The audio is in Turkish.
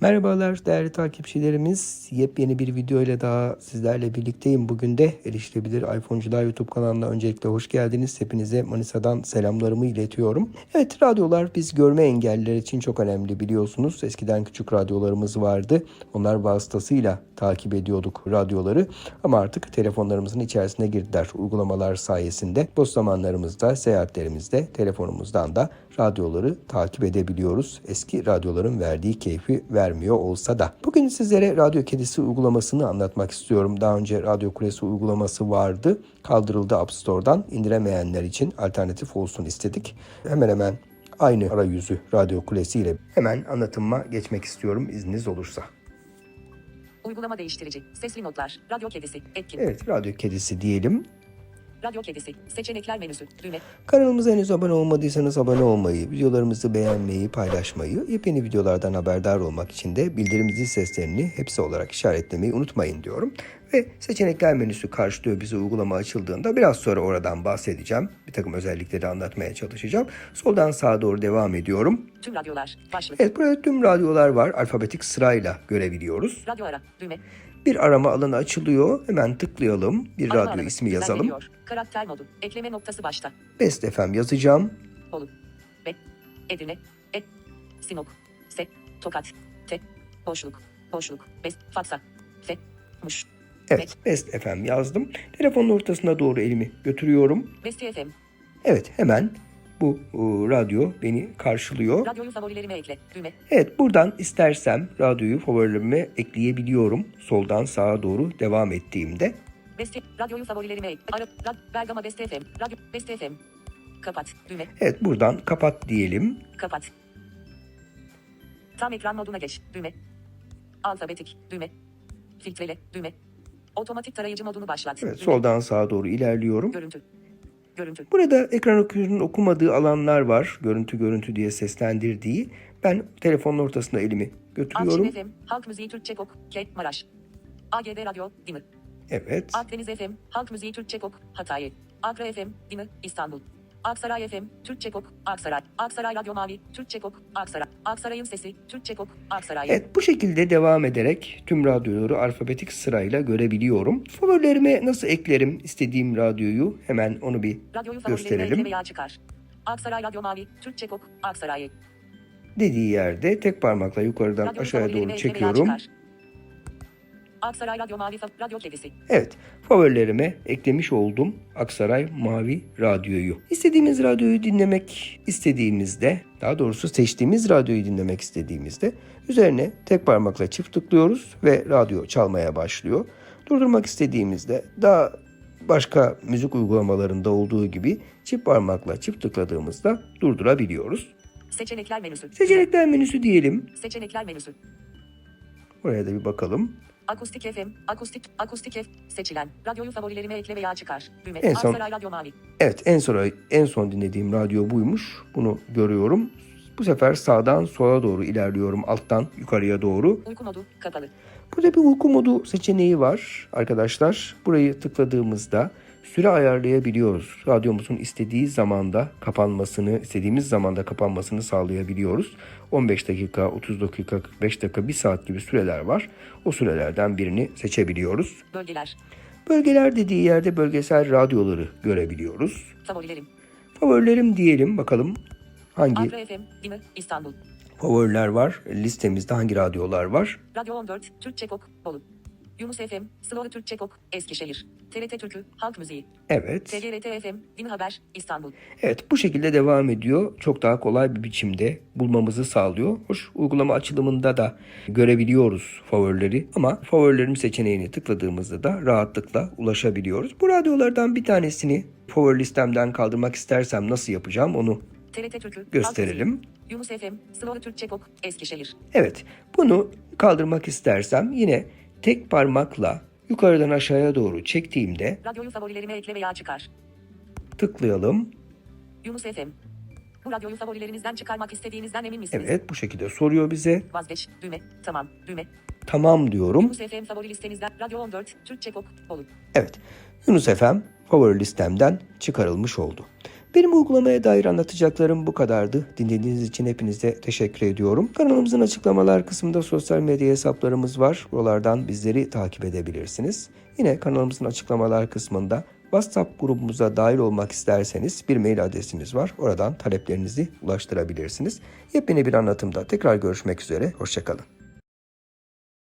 Merhabalar değerli takipçilerimiz. Yepyeni bir video ile daha sizlerle birlikteyim. Bugün de Erişilebilir iPhone'cular YouTube kanalına öncelikle hoş geldiniz. Hepinize Manisa'dan selamlarımı iletiyorum. Evet radyolar biz görme engelliler için çok önemli biliyorsunuz. Eskiden küçük radyolarımız vardı. Onlar vasıtasıyla takip ediyorduk radyoları. Ama artık telefonlarımızın içerisine girdiler uygulamalar sayesinde. Boş zamanlarımızda, seyahatlerimizde, telefonumuzdan da radyoları takip edebiliyoruz. Eski radyoların verdiği keyfi vermiyor olsa da. Bugün sizlere Radyo Kedisi uygulamasını anlatmak istiyorum. Daha önce Radyo Kulesi uygulaması vardı. Kaldırıldı App Store'dan. İndiremeyenler için alternatif olsun istedik. Hemen hemen aynı arayüzü Radyo Kulesi ile hemen anlatıma geçmek istiyorum izniniz olursa. Uygulama değiştirici. Sesli notlar. Radyo kedisi. Etkin. Evet Radyo Kedisi diyelim. Radyo kedisi. Seçenekler menüsü. Düğme. Kanalımıza henüz abone olmadıysanız abone olmayı, videolarımızı beğenmeyi, paylaşmayı, yepyeni videolardan haberdar olmak için de bildirim zil seslerini hepsi olarak işaretlemeyi unutmayın diyorum. Ve seçenekler menüsü karşılıyor bize uygulama açıldığında biraz sonra oradan bahsedeceğim. Bir takım özellikleri anlatmaya çalışacağım. Soldan sağa doğru devam ediyorum. Tüm radyolar. Başlık. Evet burada tüm radyolar var. Alfabetik sırayla görebiliyoruz. Radyo ara. Düğme. Bir arama alanı açılıyor. Hemen tıklayalım. Bir Arama radyo alanı. ismi yazalım. Düzenleniyor. Karakter modu. Ekleme noktası başta. Best FM yazacağım. Bolu. Be. Edirne. Et. Sinop. Se. Tokat. Te. Boşluk. Boşluk. Bes. Fatsa. Fe. Muş. Evet, Best FM yazdım. Telefonun ortasına doğru elimi götürüyorum. Besti FM. Evet, hemen bu e, radyo beni karşılıyor. Radyoyu favorilerime ekle. Düğme. Evet, buradan istersem radyoyu favorilerime ekleyebiliyorum. Soldan sağa doğru devam ettiğimde. Besti. Radyoyu favorilerime ekle. Ara. Rad. Bergama Besti FM. Radyo. Besti FM. Kapat. Düğme. Evet, buradan kapat diyelim. Kapat. Tam ekran moduna geç. Düğme. Alfabetik. Düğme. Filtrele. Düğme. Otomatik tarayıcı modunu başlat. Evet, Düğme. soldan sağa doğru ilerliyorum. Görüntü. Görüntü. Burada ekran okuyucunun okumadığı alanlar var. Görüntü görüntü diye seslendirdiği. Ben telefonun ortasına elimi götürüyorum. Arşiv FM. Halk Müziği Türkçe Kok. K. Maraş. AGB Radyo. Dimi. Evet. Akdeniz FM. Halk Müziği Türkçe Kok. Hatay. Akra FM. Dimi. İstanbul. Aksaray FM. Türkçe Kok. Aksaray. Aksaray Radyo Mavi. Türkçe Kok. Aksaray. Aksaray'ın sesi. Türkçe Kok. Aksaray. Evet bu şekilde devam ederek tüm radyoları alfabetik sırayla görebiliyorum. Favorilerime nasıl eklerim istediğim radyoyu hemen onu bir Radyoyu gösterelim. veya çıkar. Aksaray Radyo Mavi. Türkçe Kok. Aksaray. Dediği yerde tek parmakla yukarıdan Radyoyu aşağıya doğru çekiyorum. çıkar. Aksaray Radyo Mavi Radyo Kedisi. Evet favorilerime eklemiş oldum Aksaray Mavi Radyoyu. İstediğimiz radyoyu dinlemek istediğimizde daha doğrusu seçtiğimiz radyoyu dinlemek istediğimizde üzerine tek parmakla çift tıklıyoruz ve radyo çalmaya başlıyor. Durdurmak istediğimizde daha başka müzik uygulamalarında olduğu gibi çift parmakla çift tıkladığımızda durdurabiliyoruz. Seçenekler menüsü. Seçenekler menüsü diyelim. Seçenekler menüsü. Buraya da bir bakalım. Akustik FM, akustik, akustik F, seçilen. Radyoyu favorilerime ekle veya çıkar. Düğme. En son- Aksaray Radyo Mavi. Evet en son en son dinlediğim radyo buymuş. Bunu görüyorum. Bu sefer sağdan sola doğru ilerliyorum alttan yukarıya doğru. Uyku modu kapalı. Burada bir uyku modu seçeneği var arkadaşlar. Burayı tıkladığımızda süre ayarlayabiliyoruz. Radyomuzun istediği zamanda kapanmasını, istediğimiz zamanda kapanmasını sağlayabiliyoruz. 15 dakika, 30 dakika, 45 dakika, 1 saat gibi süreler var. O sürelerden birini seçebiliyoruz. Bölgeler. Bölgeler dediği yerde bölgesel radyoları görebiliyoruz. Favorilerim. Favorilerim diyelim bakalım hangi Akra FM, Dimi, İstanbul. favoriler var? Listemizde hangi radyolar var? Radyo 14, Türkçe Kok, Bolu. Yunus FM, Slow Türkçe Kok, Eskişehir. TRT Türkü, Halk Müziği. Evet. TGRT FM, Dimi Haber, İstanbul. Evet bu şekilde devam ediyor. Çok daha kolay bir biçimde bulmamızı sağlıyor. Hoş uygulama açılımında da görebiliyoruz favorileri ama favorilerim seçeneğini tıkladığımızda da rahatlıkla ulaşabiliyoruz. Bu radyolardan bir tanesini favori listemden kaldırmak istersem nasıl yapacağım onu TRT Türkü, gösterelim. Yunus FM, Slow Türkçe Kok, Eskişehir. Evet, bunu kaldırmak istersem yine tek parmakla yukarıdan aşağıya doğru çektiğimde Radyoyu favorilerime ekle veya çıkar. tıklayalım. Yunus FM. Bu radyoyu favorilerinizden çıkarmak istediğinizden emin misiniz? Evet, bu şekilde soruyor bize. Vazgeç, düğme, tamam, düğme. Tamam diyorum. Yunus FM favori listenizden, Radyo 14, Türkçe Kok, Bolu. Evet, Yunus FM favori listemden çıkarılmış oldu. Benim uygulamaya dair anlatacaklarım bu kadardı. Dinlediğiniz için hepinize teşekkür ediyorum. Kanalımızın açıklamalar kısmında sosyal medya hesaplarımız var. Buralardan bizleri takip edebilirsiniz. Yine kanalımızın açıklamalar kısmında WhatsApp grubumuza dahil olmak isterseniz bir mail adresimiz var. Oradan taleplerinizi ulaştırabilirsiniz. Yepyeni bir anlatımda tekrar görüşmek üzere. Hoşçakalın.